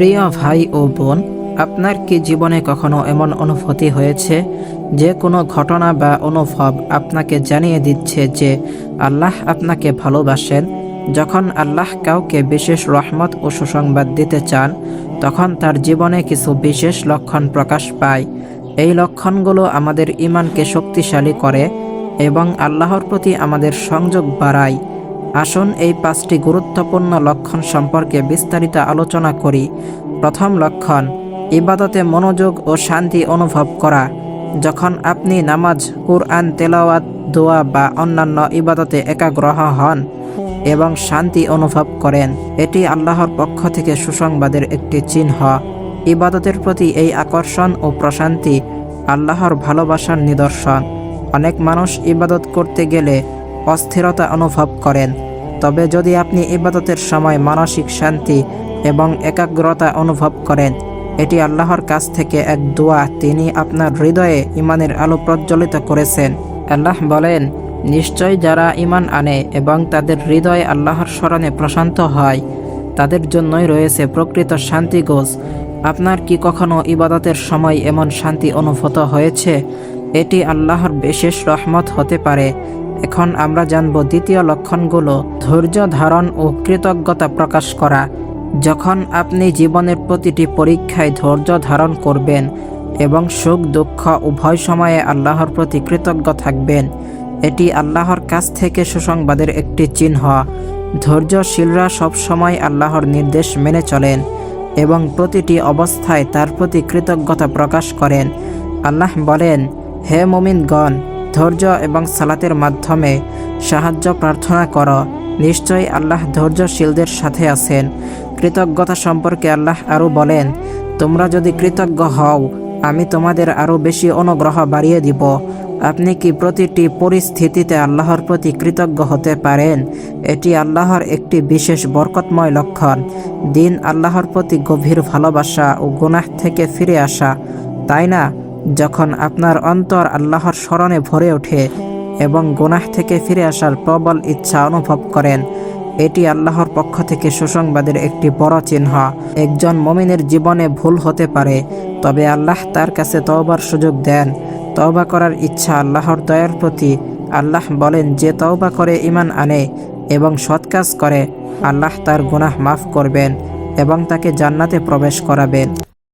প্রিয় ভাই ও বোন, আপনার কি জীবনে কখনো এমন অনুভূতি হয়েছে যে কোনো ঘটনা বা অনুভব আপনাকে জানিয়ে দিচ্ছে যে আল্লাহ আপনাকে ভালোবাসেন? যখন আল্লাহ কাউকে বিশেষ রহমত ও সুসংবাদ দিতে চান, তখন তার জীবনে কিছু বিশেষ লক্ষণ প্রকাশ পায়। এই লক্ষণগুলো আমাদের ইমানকে শক্তিশালী করে এবং আল্লাহর প্রতি আমাদের সংযোগ বাড়ায়। আসুন এই পাঁচটি গুরুত্বপূর্ণ লক্ষণ সম্পর্কে বিস্তারিত আলোচনা করি। প্রথম লক্ষণ, ইবাদতে মনোযোগ ও শান্তি অনুভব করা। যখন আপনি নামাজ, কুরআন, তেলাওয়াত, দোয়া বা অন্যান্য ইবাদতে একাগ্রহ হন এবং শান্তি অনুভব করেন, এটি আল্লাহর পক্ষ থেকে সুসংবাদের একটি চিহ্ন। ইবাদতের প্রতি এই আকর্ষণ ও প্রশান্তি আল্লাহর ভালোবাসার নিদর্শন। অনেক মানুষ ইবাদত করতে গেলে অস্থিরতা অনুভব করেন। তবে যদি আপনি ইবাদতের সময় মানসিক শান্তি এবং একাগ্রতা অনুভব করেন, এটি আল্লাহর কাছ থেকে এক দোয়া তিনি আপনার হৃদয়ে ইমানের আলো প্রজ্বলিত করেছেন। আল্লাহ বলেন, নিশ্চয় যারা ইমান আনে এবং তাদের হৃদয় আল্লাহর স্মরণে প্রশান্ত হয়, তাদের জন্যই রয়েছে প্রকৃত শান্তিগোজ আপনার কি কখনো ইবাদতের সময় এমন শান্তি অনুভূত হয়েছে? এটি আল্লাহর বিশেষ রহমত হতে পারে। এখন আমরা জানব দ্বিতীয় লক্ষণগুলো, ধৈর্য ধারণ ও কৃতজ্ঞতা প্রকাশ করা। যখন আপনি জীবনের প্রতিটি পরীক্ষায় ধৈর্য ধারণ করবেন এবং সুখ, দুঃখ, উভয় সময়ে আল্লাহর প্রতি কৃতজ্ঞ থাকবেন, এটি আল্লাহর কাছ থেকে সুসংবাদের একটি চিহ্ন। ধৈর্যশীলরা সবসময় আল্লাহর নির্দেশ মেনে চলেন এবং প্রতিটি অবস্থায় তার প্রতি কৃতজ্ঞতা প্রকাশ করেন। আল্লাহ বলেন, হে মুমিনগণ ধৈর্য এবং সালাতের মাধ্যমে সাহায্য প্রার্থনা করো। নিশ্চয়ই আল্লাহ ধৈর্যশীলদের সাথে আছেন। কৃতজ্ঞতা সম্পর্কে আল্লাহ আরও বলেন, তোমরা যদি কৃতজ্ঞ হও, আমি তোমাদের আরও বেশি অনুগ্রহ বাড়িয়ে দিব। আপনি কি প্রতিটি পরিস্থিতিতে আল্লাহর প্রতি কৃতজ্ঞ হতে পারেন? এটি আল্লাহর একটি বিশেষ বরকতময় লক্ষণ। দিন আল্লাহর প্রতি গভীর ভালোবাসা ও গুনাহ থেকে ফিরে আসা। তাই না? যখন আপনার অন্তর আল্লাহর স্মরণে ভরে ওঠে এবং গুনাহ থেকে ফিরে আসার প্রবল ইচ্ছা অনুভব করেন, এটি আল্লাহর পক্ষ থেকে সুসংবাদের একটি বড় চিহ্ন। একজন মমিনের জীবনে ভুল হতে পারে, তবে আল্লাহ তার কাছে তওবার সুযোগ দেন। তওবা করার ইচ্ছা আল্লাহর দয়ার প্রতি। আল্লাহ বলেন যে তওবা করে ইমান আনে এবং সৎ কাজ করে, আল্লাহ তার গুনাহ মাফ করবেন এবং তাকে জান্নাতে প্রবেশ করাবেন।